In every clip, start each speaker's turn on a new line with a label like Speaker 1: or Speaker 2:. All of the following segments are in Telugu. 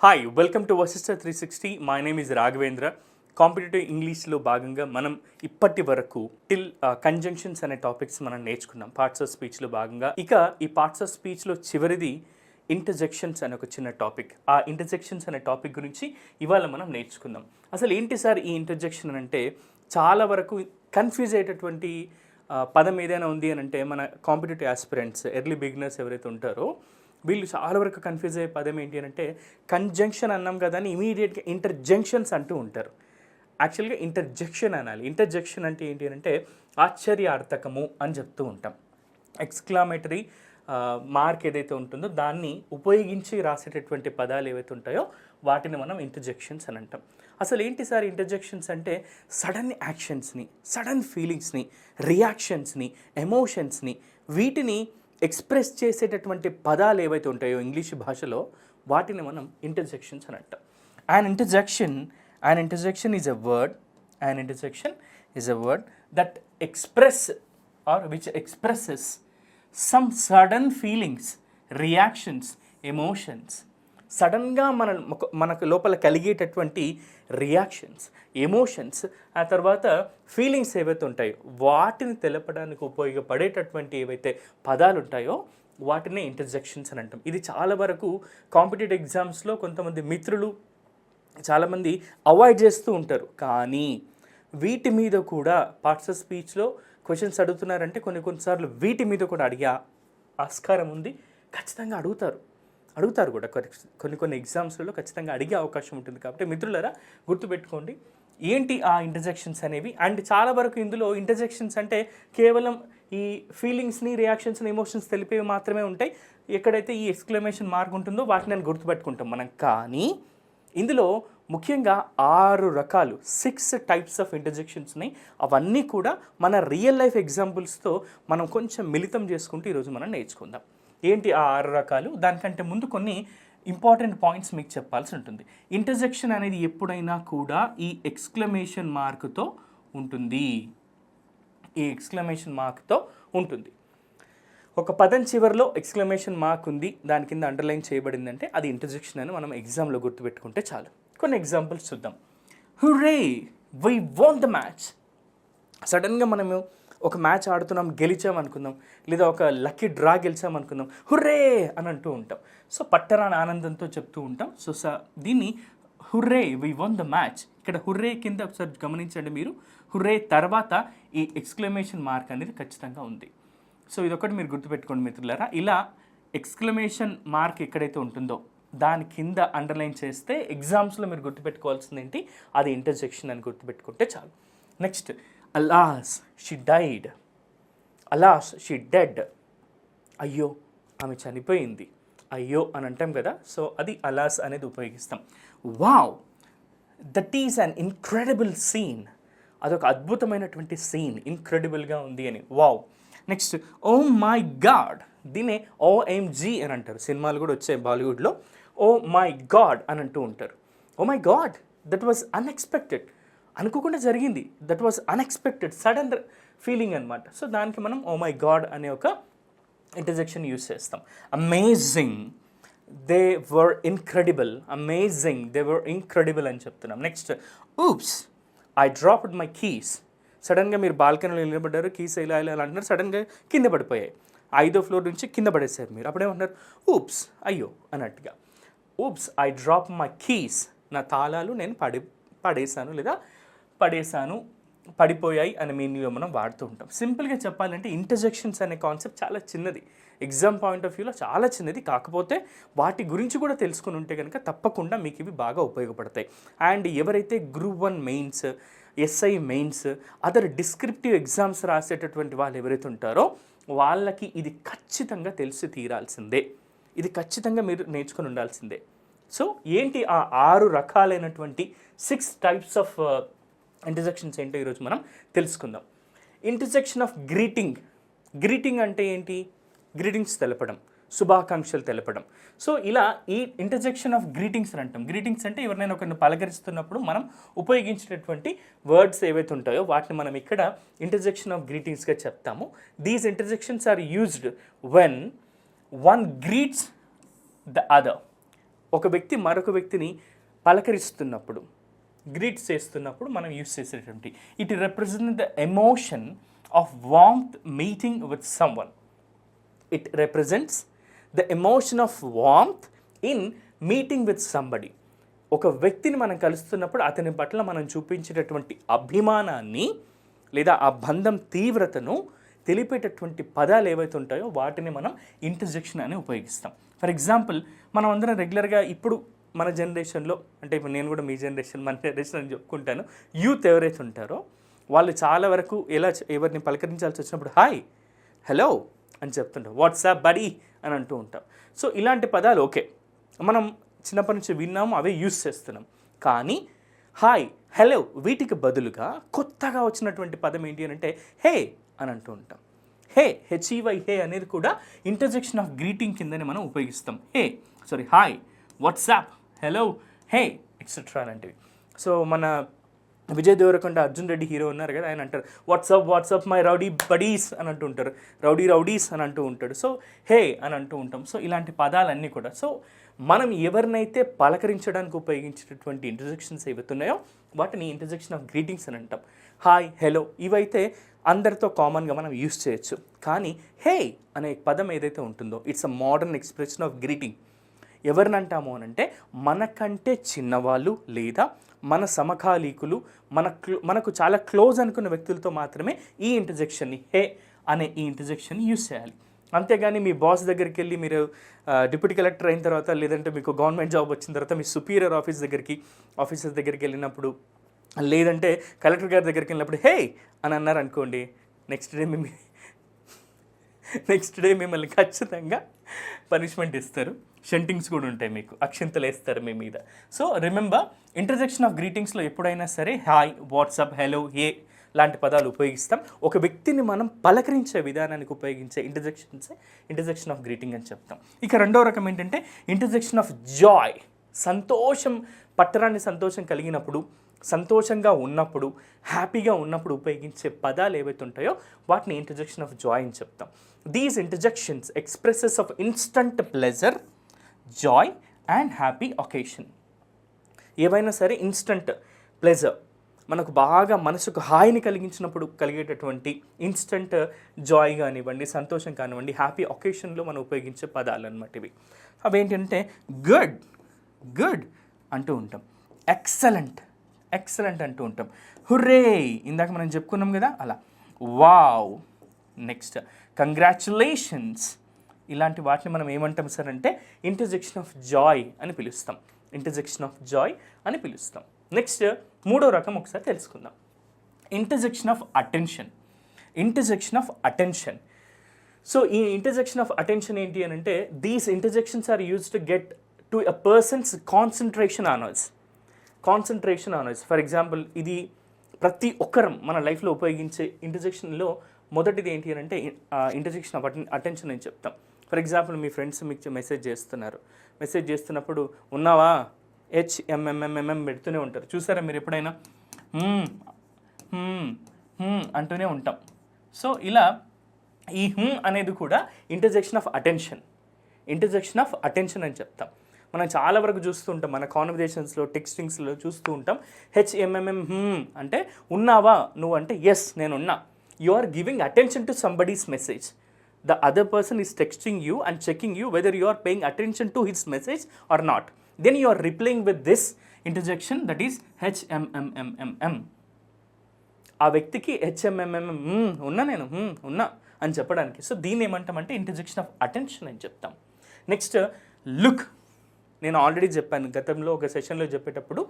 Speaker 1: Hi welcome to వసిస్టర్ three sixty my name is Raghavendra competitive ఇంగ్లీష్లో భాగంగా మనం ఇప్పటి వరకు టిల్ కంజంక్షన్స్ uh, అనే టాపిక్స్ మనం నేర్చుకున్నాం. పార్ట్స్ ఆఫ్ స్పీచ్లో భాగంగా. ఇక ఈ పార్ట్స్ ఆఫ్ స్పీచ్లో చివరిది ఇంటర్జెక్షన్స్ అనే ఒక చిన్న టాపిక్ ఆ ఇంటర్జెక్షన్స్ అనే టాపిక్ గురించి ఇవాళ మనం నేర్చుకుందాం. అసలు ఏంటి సార్ ఈ ఇంటర్జెక్షన్ అంటే చాలా వరకు కన్ఫ్యూజ్ అయ్యేటటువంటి uh, పదం ఏదైనా ఉంది అని అంటే మన కాంపిటేటివ్ ఆస్పిరెంట్స్ ఎర్లీ బిగినర్స్ ఎవరైతే ఉంటారో వీళ్ళు చాలా వరకు కన్ఫ్యూజ్ అయ్యే పదం ఏంటి అని అంటే కంజంక్షన్ అన్నాం కదా అని ఇమీడియట్గా ఇంటర్జంక్షన్స్ అంటూ ఉంటారు. యాక్చువల్గా ఇంటర్జెక్షన్ అనాలి. ఇంటర్జెక్షన్ అంటే ఏంటి అని అంటే ఆశ్చర్యార్థకము అని చెప్తూ ఉంటాం. ఎక్స్క్లామేటరీ మార్క్ ఏదైతే ఉంటుందో దాన్ని ఉపయోగించి రాసేటటువంటి పదాలు ఏవైతే ఉంటాయో వాటిని మనం ఇంటర్జెక్షన్స్ అని అంటాం. అసలు ఏంటి సార్ ఇంటర్జెక్షన్స్ అంటే సడన్ యాక్షన్స్ని సడన్ ఫీలింగ్స్ని రియాక్షన్స్ని ఎమోషన్స్ని వీటిని ఎక్స్ప్రెస్ చేసేటటువంటి పదాలు ఏవైతే ఉంటాయో ఇంగ్లీష్ భాషలో వాటిని మనం ఇంటర్జెక్షన్స్ అని అంటాం. And interjection an interjection is a word an interjection is a word that express or which expresses some sudden feelings reactions emotions సడన్గా మన మనకు లోపల కలిగేటటువంటి రియాక్షన్స్ ఎమోషన్స్ ఆ తర్వాత ఫీలింగ్స్ ఏవైతే ఉంటాయో వాటిని తెలపడానికి ఉపయోగపడేటటువంటి ఏవైతే పదాలు ఉంటాయో వాటినే ఇంటర్జెక్షన్స్ అని అంటాం. ఇది చాలా వరకు కాంపిటేటివ్ ఎగ్జామ్స్లో కొంతమంది మిత్రులు చాలామంది అవాయిడ్ చేస్తూ ఉంటారు. కానీ వీటి మీద కూడా పార్ట్స్ ఆఫ్ స్పీచ్లో క్వశ్చన్స్ అడుగుతున్నారంటే కొన్ని కొన్నిసార్లు వీటి మీద కూడా అడిగే ఆస్కారం ఉంది. ఖచ్చితంగా అడుగుతారు. అడుగుతారు కూడా కొన్ని కొన్ని కొన్ని ఎగ్జామ్స్లలో ఖచ్చితంగా అడిగే అవకాశం ఉంటుంది కాబట్టి మిత్రులరా గుర్తుపెట్టుకోండి. ఏంటి ఆ ఇంటర్జెక్షన్స్ అనేవి? అండ్ చాలా వరకు ఇందులో ఇంటర్జెక్షన్స్ అంటే కేవలం ఈ ఫీలింగ్స్ని రియాక్షన్స్ని ఎమోషన్స్ తెలిపేవి మాత్రమే ఉంటాయి. ఎక్కడైతే ఈ ఎక్స్క్లమేషన్ మార్క్ ఉంటుందో వాటిని నేను గుర్తుపెట్టుకుంటాం మనం. కానీ ఇందులో ముఖ్యంగా ఆరు రకాలు సిక్స్ టైప్స్ ఆఫ్ ఇంటర్జెక్షన్స్ని అవన్నీ కూడా మన రియల్ లైఫ్ ఎగ్జాంపుల్స్తో మనం కొంచెం మిళితం చేసుకుంటూ ఈరోజు మనం నేర్చుకుందాం. ఏంటి ఆ ఆరు రకాలు? దానికంటే ముందు కొన్ని ఇంపార్టెంట్ పాయింట్స్ మీకు చెప్పాల్సి ఉంటుంది. ఇంటర్జెక్షన్ అనేది ఎప్పుడైనా కూడా ఈ ఎక్స్క్లమేషన్ మార్క్తో ఉంటుంది. ఈ ఎక్స్క్లమేషన్ మార్క్తో ఉంటుంది. ఒక పదం చివరిలో ఎక్స్క్లమేషన్ మార్క్ ఉంది. దాని కింద అండర్లైన్ చేయబడిందంటే అది ఇంటర్జెక్షన్ అని మనం ఎగ్జామ్లో గుర్తుపెట్టుకుంటే చాలు. కొన్ని ఎగ్జాంపుల్స్ చూద్దాం. Hurray we won the match సడన్గా మనము ఒక మ్యాచ్ ఆడుతున్నాం గెలిచాం అనుకుందాం లేదా ఒక లక్కీ డ్రా గెలిచాం అనుకుందాం హుర్రే అని అంటూ ఉంటాం. సో పట్టరాని ఆనందంతో చెప్తూ ఉంటాం. సో స దీన్ని hurray we won the match ఇక్కడ హుర్రే కింద ఒకసారి గమనించండి మీరు. హుర్రే తర్వాత ఈ ఎక్స్క్లమేషన్ మార్క్ అనేది ఖచ్చితంగా ఉంది. సో ఇదొకటి మీరు గుర్తుపెట్టుకోండి మిత్రులారా. ఇలా ఎక్స్క్లమేషన్ మార్క్ ఎక్కడైతే ఉంటుందో దాని కింద అండర్లైన్ చేస్తే ఎగ్జామ్స్లో మీరు గుర్తుపెట్టుకోవాల్సింది ఏంటి అది ఇంటర్జెక్షన్ అని గుర్తుపెట్టుకుంటే చాలు. Next alas she died alas she dead అయ్యో ఆమె చనిపోయింది. అయ్యో అని అంటాం కదా సో అది అలాస్ అనేది ఉపయోగిస్తాం. Wow that is an incredible scene అదొక అద్భుతమైనటువంటి సీన్ ఇన్క్రెడిబుల్గా ఉంది అని. Wow next oh my God దీనే ఓఎంజీ అని అంటారు. సినిమాలు కూడా వచ్చాయి బాలీవుడ్లో. ఓ మై గాడ్ అని అంటూ ఉంటారు. ఓ my God that was unexpected అనుకోకుండా జరిగింది. That was unexpected sudden feeling అనమాట సో దానికి మనం ఓ మై గాడ్ అనే ఒక ఇంటర్జెక్షన్ యూస్ చేస్తాం. Amazing they were incredible amazing they were incredible అని చెప్తున్నాం. Next oops I dropped my keys సడన్గా మీరు బాల్కనీలో నిలబడ్డారు కీస్ ఇలా ఇలా ఇలా అంటున్నారు. సడన్గా కింద పడిపోయాయి. ఐదో ఫ్లోర్ నుంచి కింద పడేసారు మీరు. అప్పుడేమంటారు ఊప్స్ అయ్యో అన్నట్టుగా. Oops I drop my keys నా తాళాలు నేను పడి పడేశాను లేదా పడేశాను పడిపోయాయి అనే మీనింగ్లో మనం వాడుతూ ఉంటాం. సింపుల్గా చెప్పాలంటే ఇంటర్జెక్షన్స్ అనే కాన్సెప్ట్ చాలా చిన్నది. ఎగ్జామ్ పాయింట్ ఆఫ్ వ్యూలో చాలా చిన్నది. కాకపోతే వాటి గురించి కూడా తెలుసుకుని ఉంటే కనుక తప్పకుండా మీకు ఇవి బాగా ఉపయోగపడతాయి. అండ్ ఎవరైతే group one mains SI mains other descriptive exams రాసేటటువంటి వాళ్ళు ఎవరైతే ఉంటారో వాళ్ళకి ఇది ఖచ్చితంగా తెలిసి తీరాల్సిందే. ఇది ఖచ్చితంగా మీరు నేర్చుకుని ఉండాల్సిందే. సో ఏంటి ఆ ఆరు రకాలైనటువంటి సిక్స్ టైప్స్ ఆఫ్ ఇంటర్జెక్షన్స్ ఏంటో ఈరోజు మనం తెలుసుకుందాం. ఇంటర్జెక్షన్ ఆఫ్ గ్రీటింగ్ గ్రీటింగ్ అంటే ఏంటి? గ్రీటింగ్స్ తెలపడం శుభాకాంక్షలు తెలపడం. సో ఇలా ఈ ఇంటర్జెక్షన్ ఆఫ్ గ్రీటింగ్స్ అని అంటాం. గ్రీటింగ్స్ అంటే ఎవరినైనా ఒకరిని పలకరిస్తున్నప్పుడు మనం ఉపయోగించినటువంటి వర్డ్స్ ఏవైతే ఉంటాయో వాటిని మనం ఇక్కడ ఇంటర్జెక్షన్ ఆఫ్ గ్రీటింగ్స్గా చెప్తాము. These interjections are used when one greets the other ఒక వ్యక్తి మరొక వ్యక్తిని పలకరిస్తున్నప్పుడు గ్రీట్ చేస్తున్నప్పుడు మనం యూస్ చేసేటువంటి it represent the emotion of warmth meeting with someone it represents the emotion of warmth in meeting with somebody ఒక వ్యక్తిని మనం కలుస్తున్నప్పుడు అతని పట్ల మనం చూపించేటటువంటి అభిమానాన్ని లేదా ఆ బంధం తీవ్రతను తెలిపేటటువంటి పదాలు ఏవైతే ఉంటాయో వాటిని మనం ఇంటర్జెక్షన్ అని ఉపయోగిస్తాం. ఫర్ ఎగ్జాంపుల్ మనం అందరం రెగ్యులర్గా ఇప్పుడు మన జనరేషన్లో అంటే ఇప్పుడు నేను కూడా మీ జనరేషన్ మన జనరేషన్ అని చెప్పుకుంటాను యూత్ ఎవరైతే ఉంటారో వాళ్ళు చాలా వరకు ఎలా ఎవరిని పలకరించాల్సి వచ్చినప్పుడు హాయ్ హలో అని చెప్తుంటాం వాట్సాప్ బడీ అని అంటూ ఉంటాం. సో ఇలాంటి పదాలు ఓకే మనం చిన్నప్పటి నుంచి విన్నాము అవే యూస్ చేస్తున్నాం. కానీ హాయ్ హలో వీటికి బదులుగా కొత్తగా వచ్చినటువంటి పదం ఏంటి అని అంటే హే అని అంటూ ఉంటాం. హే హెచ్ఈవై హే అనేది కూడా ఇంటర్జెక్షన్ ఆఫ్ గ్రీటింగ్ కిందనే మనం ఉపయోగిస్తాం. Hey sorry hi what's up hello hey etcetera లాంటివి. సో మన విజయ్ దేవరకొండ అర్జున్ రెడ్డి హీరో ఉన్నారు కదా ఆయన అంటారు what's up what's up my rowdy buddies అని అంటూ ఉంటారు. రౌడీ రౌడీస్ అని అంటూ ఉంటాడు. సో హే అని అంటూ ఉంటాం. సో ఇలాంటి పదాలన్నీ కూడా. సో మనం ఎవరినైతే పలకరించడానికి ఉపయోగించేటటువంటి ఇంటర్జెక్షన్స్ ఏవైతున్నాయో వాటిని ఇంటర్జెక్షన్ ఆఫ్ గ్రీటింగ్స్ అని అంటాం. హాయ్ హలో ఇవైతే అందరితో కామన్గా మనం యూస్ చేయొచ్చు. కానీ హే అనే పదం ఏదైతే ఉంటుందో it's a modern expression of greeting ఎవరిని అంటాము అని అంటే మనకంటే చిన్నవాళ్ళు లేదా మన సమకాలీకులు మన క్లో- మనకు చాలా క్లోజ్ అనుకున్న వ్యక్తులతో మాత్రమే ఈ ఇంటర్జెక్షన్ని హే అనే ఈ ఇంటర్జెక్షన్ని యూస్ చేయాలి. అంతేగాని మీ బాస్ దగ్గరికి వెళ్ళి మీరు డిప్యూటీ కలెక్టర్ అయిన తర్వాత లేదంటే మీకు గవర్నమెంట్ జాబ్ వచ్చిన తర్వాత మీ సుపీరియర్ ఆఫీస్ దగ్గరికి ఆఫీసర్ దగ్గరికి వెళ్ళినప్పుడు లేదంటే కలెక్టర్ గారి దగ్గరికి వెళ్ళినప్పుడు హే అని అన్నారు అనుకోండి నెక్స్ట్ డే మీ నెక్స్ట్ డే మిమ్మల్ని ఖచ్చితంగా పనిష్మెంట్ ఇస్తారు. షంటింగ్స్ కూడా ఉంటాయి మీకు. అక్షింతలు వేస్తారు మీ మీద. సో రిమెంబర్ ఇంటర్జెక్షన్ ఆఫ్ గ్రీటింగ్స్లో ఎప్పుడైనా సరే హాయ్ వాట్సాప్ హలో ఏ లాంటి పదాలు ఉపయోగిస్తాం. ఒక వ్యక్తిని మనం పలకరించే విధానానికి ఉపయోగించే ఇంటర్జెక్షన్సే ఇంటర్జెక్షన్ ఆఫ్ గ్రీటింగ్ అని చెప్తాం. ఇక రెండో రకం ఏంటంటే ఇంటర్జెక్షన్ ఆఫ్ జాయ్ సంతోషం పట్టరాన్ని సంతోషం కలిగినప్పుడు సంతోషంగా ఉన్నప్పుడు హ్యాపీగా ఉన్నప్పుడు ఉపయోగించే పదాలు ఏవైతే ఉంటాయో వాటిని ఇంటర్జెక్షన్ ఆఫ్ జాయ్ అని చెప్తాం. These interjections expresses of instant pleasure joy and happy occasion ఏవైనా సరే ఇన్స్టంట్ ప్లెజర్ మనకు బాగా మనసుకు హాయిని కలిగించినప్పుడు కలిగేటటువంటి ఇన్స్టంట్ జాయ్ కానివ్వండి సంతోషం కానివ్వండి హ్యాపీ ఒకేషన్లో మనం ఉపయోగించే పదాలు అనమాట ఇవి. అవేంటంటే గుడ్ గుడ్ అంటూ ఉంటాం. ఎక్సలెంట్ ఎక్సలెంట్ అంటూ ఉంటాం. హుర్రే! ఇందాక మనం చెప్పుకున్నాం కదా అలా. వావ్! Next congratulations! ఇలాంటి వాటిని మనం ఏమంటాం సార్ అంటే ఇంటర్జెక్షన్ ఆఫ్ జాయ్ అని పిలుస్తాం. ఇంటర్జెక్షన్ ఆఫ్ జాయ్ అని పిలుస్తాం. నెక్స్ట్ మూడో రకం ఒకసారి తెలుసుకుందాం. Interjection of attention. Interjection of attention. So ఈ ఇంటర్జెక్షన్ ఆఫ్ అటెన్షన్ ఏంటి అని అంటే these interjections are use to get to a person's concentration honours concentration honours for example ఇది ప్రతి ఒక్కరం మన లైఫ్లో ఉపయోగించే ఇంటర్జెక్షన్లో మొదటిది ఏంటి అని అంటే ఇంటర్జెక్షన్ ఆఫ్ అటెన్షన్ అని చెప్తాం. ఫర్ ఎగ్జాంపుల్ మీ ఫ్రెండ్స్ మీకు మెసేజ్ చేస్తున్నారు. మెసేజ్ చేస్తున్నప్పుడు ఉన్నావా? హెచ్ఎంఎంఎంఎంఎం పెడుతూనే ఉంటారు. చూసారా మీరు ఎప్పుడైనా? అంటూనే ఉంటాం. సో ఇలా ఈ హుమ్ అనేది కూడా interjection of attention interjection of attention అని చెప్తాం. మనం చాలా వరకు చూస్తూ ఉంటాం. మన కాన్వర్జేషన్స్లో టెక్స్టింగ్స్లో చూస్తూ ఉంటాం. హెచ్ఎంఎంఎం hmm అంటే ఉన్నావా? నువ్వు అంటే ఎస్ నేనున్నా. You are giving attention to somebody's message the other person is texting you and checking you whether you are paying attention to his message or not then you are replying with this interjection that is hmm ఆ వ్యక్తికి హెచ్ఎంఎంఎం hmm ఉన్నా నేను hmm ఉన్నా అని చెప్పడానికి. సో దీన్ని ఏమంటామంటే ఇంటర్జెక్షన్ ఆఫ్ అటెన్షన్ అని చెప్తాం. నెక్స్ట్ లుక్ నేను ఆల్రెడీ చెప్పాను గతంలో ఒక సెషన్లో చెప్పేటప్పుడు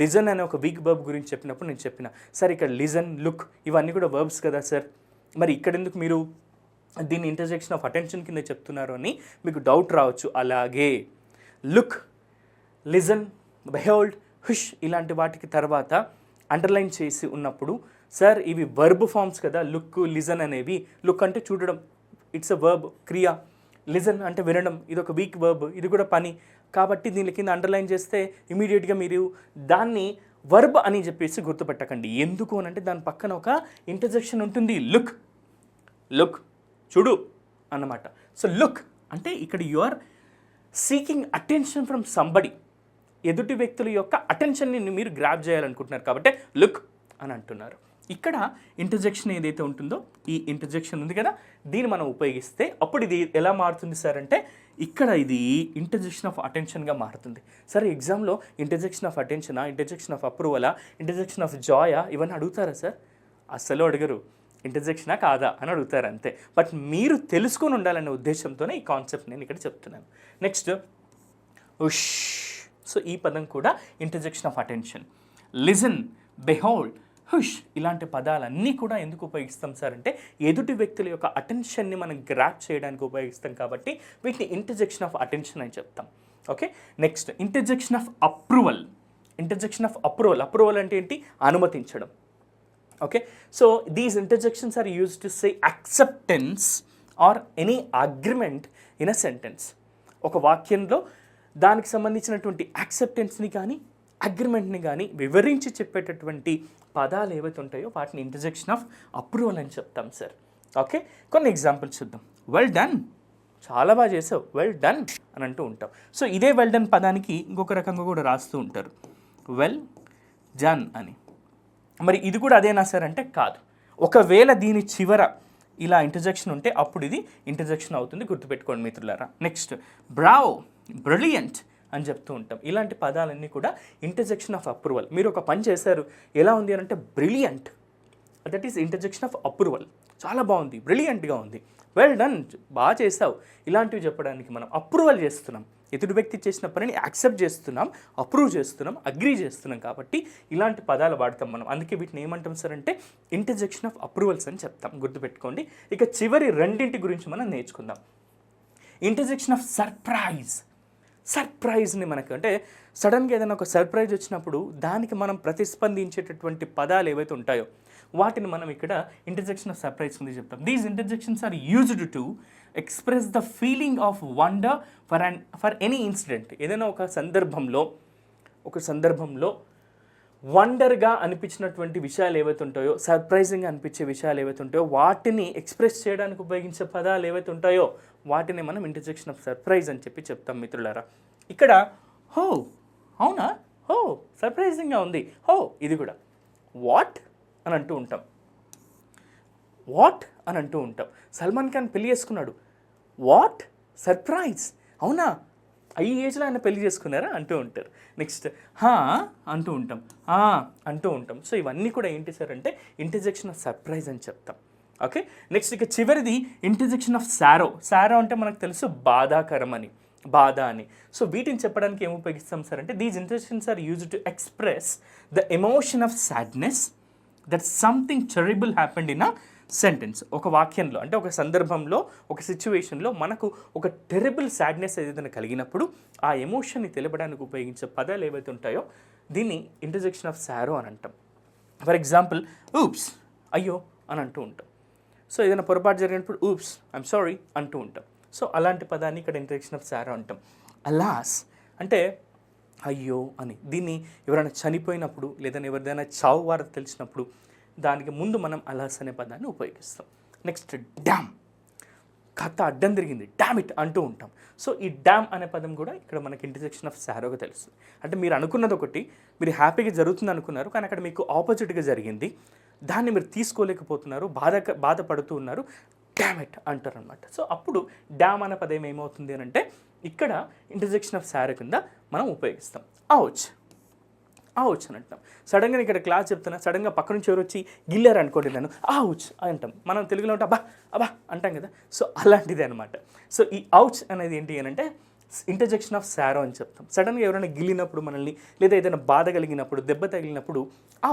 Speaker 1: లిజన్ అనే ఒక వీక్ వర్బ్ గురించి చెప్పినప్పుడు నేను చెప్పిన సార్ ఇక్కడ లిజన్ లుక్ ఇవన్నీ కూడా వర్బ్స్ కదా సార్. మరి ఇక్కడ ఎందుకు మీరు దీన్ని ఇంటర్జెక్షన్ ఆఫ్ అటెన్షన్ కింద చెప్తున్నారు అని మీకు డౌట్ రావచ్చు. అలాగే లుక్ లిజన్ బెహోల్డ్ హుష్ ఇలాంటి వాటికి తర్వాత అండర్లైన్ చేసి ఉన్నప్పుడు సార్ ఇవి వర్బ్ ఫామ్స్ కదా లుక్ లిజన్ అనేవి. లుక్ అంటే చూడడం ఇట్స్ అ వర్బ్ క్రియ. లిజన్ అంటే వినడం ఇది ఒక వీక్ వర్బ్ ఇది కూడా పని. కాబట్టి దీని కింద అండర్లైన్ చేస్తే ఇమీడియట్గా మీరు దాన్ని వర్బ్ అని చెప్పేసి గుర్తుపెట్టకండి. ఎందుకు అని అంటే దాని పక్కన ఒక ఇంటర్జెక్షన్ ఉంటుంది. లుక్ లుక్ చూడు అన్నమాట. సో లుక్ అంటే ఇక్కడ you are seeking attention from somebody ఎదుటి వ్యక్తుల యొక్క అటెన్షన్ని మీరు గ్రాప్ చేయాలనుకుంటున్నారు కాబట్టి లుక్ అని అంటున్నారు. ఇక్కడ ఇంటర్జెక్షన్ ఏదైతే ఉంటుందో ఈ ఇంటర్జెక్షన్ ఉంది కదా దీన్ని మనం ఉపయోగిస్తే అప్పుడు ఇది ఎలా మారుతుంది సార్ అంటే ఇక్కడ ఇది ఇంటర్జెక్షన్ ఆఫ్ అటెన్షన్గా మారుతుంది. సరే ఎగ్జామ్లో ఇంటర్జెక్షన్ ఆఫ్ అటెన్షనా ఇంటర్జెక్షన్ ఆఫ్ అప్రూవలా ఇంటర్జెక్షన్ ఆఫ్ జాయా ఇవన్నీ అడుగుతారా సార్? అస్సలు అడగరు. ఇంటర్జెక్షనా కాదా అని అడుగుతారు అంతే. బట్ మీరు తెలుసుకొని ఉండాలనే ఉద్దేశంతోనే ఈ కాన్సెప్ట్ నేను ఇక్కడ చెప్తున్నాను. నెక్స్ట్ ఉష్. సో ఈ పదం కూడా interjection of attention listen behold hush ఇలాంటి పదాలన్నీ కూడా ఎందుకు ఉపయోగిస్తాం సార్ అంటే ఎదుటి వ్యక్తుల యొక్క అటెన్షన్ని మనం గ్రాప్ చేయడానికి ఉపయోగిస్తాం కాబట్టి వీటిని ఇంటర్జెక్షన్ ఆఫ్ అటెన్షన్ అని చెప్తాం. Okay? Next interjection of approval. Interjection of approval. Approval అంటే ఏంటి? అనుమతించడం. Okay? So these interjections are use to say acceptance or any agreement in a sentence ఒక వాక్యంలో దానికి సంబంధించినటువంటి యాక్సెప్టెన్స్ని కానీ అగ్రిమెంట్ని కానీ వివరించి చెప్పేటటువంటి పదాలు ఏవైతే ఉంటాయో వాటిని ఇంటర్జెక్షన్ ఆఫ్ అప్రూవల్ అని చెప్తాం సార్ ఓకే కొన్ని ఎగ్జాంపుల్స్ చూద్దాం. వెల్ డన్ చాలా బాగా చేసావు. వెల్ డన్ అని అంటూ ఉంటాం. సో ఇదే వెల్ డన్ పదానికి ఇంకొక రకంగా కూడా రాస్తూ ఉంటారు. వెల్ డన్ అని. మరి ఇది కూడా అదేనా సార్ అంటే కాదు. ఒకవేళ దీని చివర ఇలా ఇంటర్జెక్షన్ ఉంటే అప్పుడు ఇది ఇంటర్జెక్షన్ అవుతుంది. గుర్తుపెట్టుకోండి మిత్రులారా. నెక్స్ట్ బ్రావ్ బ్రిలియంట్ అని చెప్తూ ఉంటాం. ఇలాంటి పదాలన్నీ కూడా ఇంటర్జెక్షన్ ఆఫ్ అప్రూవల్ మీరు ఒక పని చేశారు. ఎలా ఉంది అని అంటే brilliant that is interjection of approval చాలా బాగుంది. బ్రిలియంట్గా ఉంది. వెల్ డన్ బాగా చేసావు ఇలాంటివి చెప్పడానికి మనం అప్రూవల్ చేస్తున్నాం. ఎదుటి వ్యక్తి చేసిన పనిని యాక్సెప్ట్ చేస్తున్నాం. అప్రూవ్ చేస్తున్నాం. అగ్రీ చేస్తున్నాం కాబట్టి ఇలాంటి పదాలు వాడతాం మనం. అందుకే వీటిని ఏమంటాం సార్ అంటే ఇంటర్జెక్షన్ ఆఫ్ అప్రూవల్స్ అని చెప్తాం. గుర్తుపెట్టుకోండి. ఇక చివరి రెండింటి గురించి మనం నేర్చుకుందాం. ఇంటర్జెక్షన్ ఆఫ్ సర్ప్రైజ్ సర్ప్రైజ్ని మనకు. అంటే సడన్గా ఏదైనా ఒక సర్ప్రైజ్ వచ్చినప్పుడు దానికి మనం ప్రతిస్పందించేటటువంటి పదాలు ఏవైతే ఉంటాయో వాటిని మనం ఇక్కడ ఇంటర్జెక్షన్ ఆఫ్ సర్ప్రైజ్ ఉంది చెప్తాం. These interjections are used to express the feeling of wonder for and for any incident ఏదైనా ఒక సందర్భంలో ఒక సందర్భంలో వండర్గా అనిపించినటువంటి విషయాలు ఏవైతే ఉంటాయో సర్ప్రైజింగ్గా అనిపించే విషయాలు ఏవైతే ఉంటాయో వాటిని ఎక్స్ప్రెస్ చేయడానికి ఉపయోగించే పదాలు ఏవైతే ఉంటాయో వాటిని మనం ఇంటర్జెక్షన్ ఆఫ్ సర్ప్రైజ్ అని చెప్పి చెప్తాం మిత్రులారా. ఇక్కడ హో అవునా? హో సర్ప్రైజింగ్గా ఉంది. హో ఇది కూడా. వాట్ అని అంటూ ఉంటాం. వాట్ అని అంటూ ఉంటాం. సల్మాన్ ఖాన్ పెళ్ళి చేసుకున్నాడు. వాట్? సర్ప్రైజ్. అవునా? ఈ ఏజ్లో ఆయన పెళ్ళి చేసుకున్నారా? అంటూ ఉంటారు. నెక్స్ట్ హా అంటూ ఉంటాం. ఆ అంటూ ఉంటాం. సో ఇవన్నీ కూడా ఏంటి సార్ అంటే ఇంటర్జెక్షన్ ఆఫ్ సర్ప్రైజ్ అని చెప్తాం. ఓకే నెక్స్ట్ ఇక చివరిది ఇంటర్జెక్షన్ ఆఫ్ సారో సారో అంటే మనకు తెలుసు బాధాకరం అని బాధ అని. సో వీటిని చెప్పడానికి ఏమి ఉపయోగిస్తాం సార్ అంటే these interjections are use to express the emotion of sadness that something terrible happened in a sentence ఒక వాక్యంలో అంటే ఒక సందర్భంలో ఒక సిచ్యువేషన్లో మనకు ఒక టెరిబుల్ సాడ్నెస్ ఏదైనా కలిగినప్పుడు ఆ ఎమోషన్ని తెలపడానికి ఉపయోగించే పదాలు ఏవైతే ఉంటాయో దీన్ని ఇంటర్జెక్షన్ ఆఫ్ సారో అని అంటాం. ఫర్ ఎగ్జాంపుల్ ఊప్స్ అయ్యో అని అంటూ ఉంటాం. సో ఏదైనా పొరపాటు జరిగినప్పుడు ఊప్స్ ఐఎమ్ సారీ అంటూ ఉంటాం. సో అలాంటి పదాన్ని ఇక్కడ ఇంటర్జెక్షన్ ఆఫ్ సారో అంటాం. అలాస్ అంటే అయ్యో అని దీన్ని ఎవరైనా చనిపోయినప్పుడు లేదా ఎవరిదైనా చావు వార్త తెలిసినప్పుడు దానికి ముందు మనం అలహస్ అనే పదాన్ని ఉపయోగిస్తాం. నెక్స్ట్ డ్యామ్ కథ అడ్డం తిరిగింది. డ్యామ్ ఇట్ అంటూ ఉంటాం. సో ఈ డ్యామ్ అనే పదం కూడా ఇక్కడ మనకి ఇంటర్సెక్షన్ ఆఫ్ సారోగా తెలుసు అంటే మీరు అనుకున్నది ఒకటి మీరు హ్యాపీగా జరుగుతుంది అనుకున్నారు కానీ అక్కడ మీకు ఆపోజిట్గా జరిగింది. దాన్ని మీరు తీసుకోలేకపోతున్నారు బాధ బాధపడుతూ ఉన్నారు. డ్యామ్ ఇట్ అంటారు అనమాట సో అప్పుడు డ్యామ్ అనే పదం ఏమవుతుంది అని అంటే ఇక్కడ ఇంటర్జెక్షన్ ఆఫ్ సారో కింద మనం ఉపయోగిస్తాం. అవుచ్ ఆవుచ్ అని అంటాం. సడన్గా ఇక్కడ క్లాస్ చెప్తున్నా సడన్గా పక్క నుంచి ఎవరు వచ్చి గిల్లారు అనుకోండి నన్ను ఆవుచ్ అని అంటాం. మనం తెలుగులో ఉంటే అబ్బా అబ్బా అంటాం కదా. సో అలాంటిది అనమాట సో ఈ అవుచ్ అనేది ఏంటి అని అంటే ఇంటర్జెక్షన్ ఆఫ్ సారో అని చెప్తాం. సడన్గా ఎవరైనా గిల్లినప్పుడు మనల్ని లేదా ఏదైనా బాధ కలిగినప్పుడు దెబ్బ తగిలినప్పుడు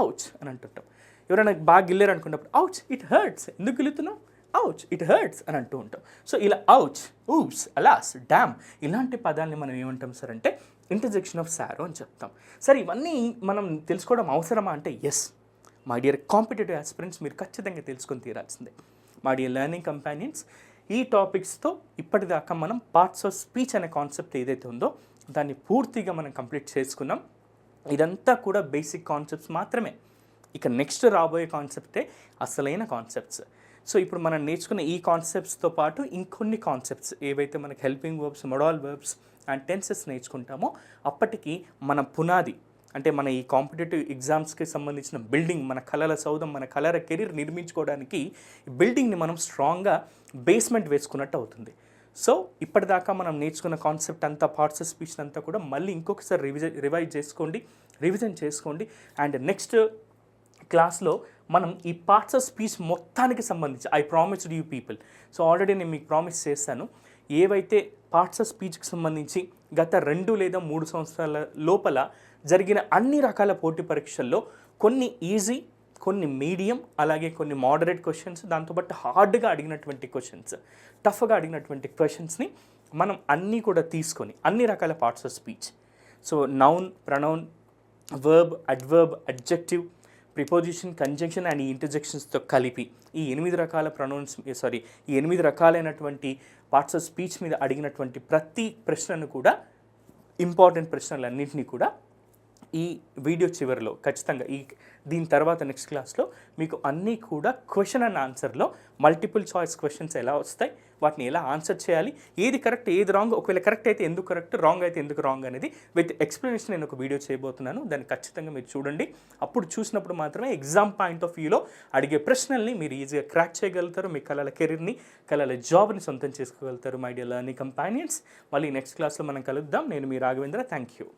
Speaker 1: అవుచ్ అని అంటుంటాం. ఎవరైనా బాగా గిల్లారు అనుకున్నప్పుడు అవుచ్ ఇట్ హర్ట్స్ ఎందుకు గిల్లుతున్నాం? అవుచ్ ఇట్ హర్ట్స్ అని అంటూ ఉంటాం. సో ఇలా అవుచ్ ఊప్స్ అలాస్ డ్యామ్ ఇలాంటి పదాలని మనం ఏమంటాం సార్ అంటే ఇంటర్జెక్షన్ ఆఫ్ సారో అని చెప్తాం. సరే ఇవన్నీ మనం తెలుసుకోవడం అవసరమా అంటే ఎస్ మా డియర్ కాంపిటేటివ్ ఆస్పిరెంట్స్ మీరు ఖచ్చితంగా తెలుసుకొని తీరాల్సిందే. మా డియర్ లెర్నింగ్ కంపానియన్స్ ఈ టాపిక్స్తో ఇప్పటిదాకా మనం పార్ట్స్ ఆఫ్ స్పీచ్ అనే కాన్సెప్ట్ ఏదైతే ఉందో దాన్ని పూర్తిగా మనం కంప్లీట్ చేసుకున్నాం. ఇదంతా కూడా బేసిక్ కాన్సెప్ట్స్ మాత్రమే. ఇక నెక్స్ట్ రాబోయే కాన్సెప్టే అసలైన కాన్సెప్ట్స్ సో ఇప్పుడు మనం నేర్చుకున్న ఈ కాన్సెప్ట్స్తో పాటు ఇంకొన్ని కాన్సెప్ట్స్ ఏవైతే మనకి helping verbs modal verbs and tenses నేర్చుకుంటామో అప్పటికి మన పునాది అంటే మన ఈ కాంపిటేటివ్ ఎగ్జామ్స్కి సంబంధించిన బిల్డింగ్ మన కళల సౌధం మన కళల కెరీర్ నిర్మించుకోవడానికి ఈ బిల్డింగ్ని మనం స్ట్రాంగ్గా బేస్మెంట్ వేసుకున్నట్టు అవుతుంది. సో ఇప్పటిదాకా మనం నేర్చుకున్న కాన్సెప్ట్ అంతా పార్ట్స్ స్పీచ్ అంతా కూడా మళ్ళీ ఇంకొకసారి రివిజ రివైజ్ చేసుకోండి రివిజన్ చేసుకోండి అండ్ నెక్స్ట్ క్లాస్లో మనం ఈ పార్ట్స్ ఆఫ్ స్పీచ్ మొత్తానికి సంబంధించి I promised you people. So already నేను మీకు ప్రామిస్ చేస్తాను ఏవైతే పార్ట్స్ ఆఫ్ స్పీచ్కి సంబంధించి గత రెండు లేదా మూడు సంవత్సరాల లోపల జరిగిన అన్ని రకాల పోటీ పరీక్షల్లో కొన్ని ఈజీ కొన్ని మీడియం అలాగే కొన్ని మోడరేట్ క్వశ్చన్స్ దాంతోపాటు హార్డ్గా అడిగినటువంటి క్వశ్చన్స్ టఫ్గా అడిగినటువంటి క్వశ్చన్స్ని మనం అన్నీ కూడా తీసుకొని అన్ని రకాల parts of speech. So noun pronoun verb adverb adjective preposition conjunction and ఈ ఇంటర్జెక్షన్స్తో కలిపి ఈ ఎనిమిది రకాల ప్రొనౌన్స్ సారీ ఈ ఎనిమిది రకాలైనటువంటి పార్ట్స్ ఆఫ్ స్పీచ్ మీద అడిగినటువంటి ప్రతి ప్రశ్నను కూడా ఇంపార్టెంట్ ప్రశ్నలన్నింటినీ కూడా ఈ వీడియో చివరిలో ఖచ్చితంగా ఈ దీని తర్వాత నెక్స్ట్ క్లాస్లో మీకు అన్నీ కూడా క్వశ్చన్ అండ్ ఆన్సర్లో మల్టిపుల్ చాయిస్ క్వశ్చన్స్ ఎలా వస్తాయి వాటిని ఎలా ఆన్సర్ చేయాలి ఏది కరెక్ట్ ఏది రాంగ్ ఒకవేళ కరెక్ట్ అయితే ఎందుకు కరెక్ట్ రాంగ్ అయితే ఎందుకు రాంగ్ అనేది విత్ ఎక్స్ప్లెనేషన్ నేను ఒక వీడియో చేయబోతున్నాను. దాన్ని ఖచ్చితంగా మీరు చూడండి. అప్పుడు చూసినప్పుడు మాత్రమే ఎగ్జామ్ పాయింట్ ఆఫ్ వ్యూలో అడిగే ప్రశ్నల్ని మీరు ఈజీగా క్రాక్ చేయగలుగుతారు. మీ కళల కెరీర్ని కళల జాబ్ని సొంతం చేసుకోగలుగుతారు మై డియర్ లర్నింగ్ కంపానియన్స్ మళ్ళీ నెక్స్ట్ క్లాస్లో మనం కలుద్దాం. నేను మీ రాఘవేంద్ర. Thank you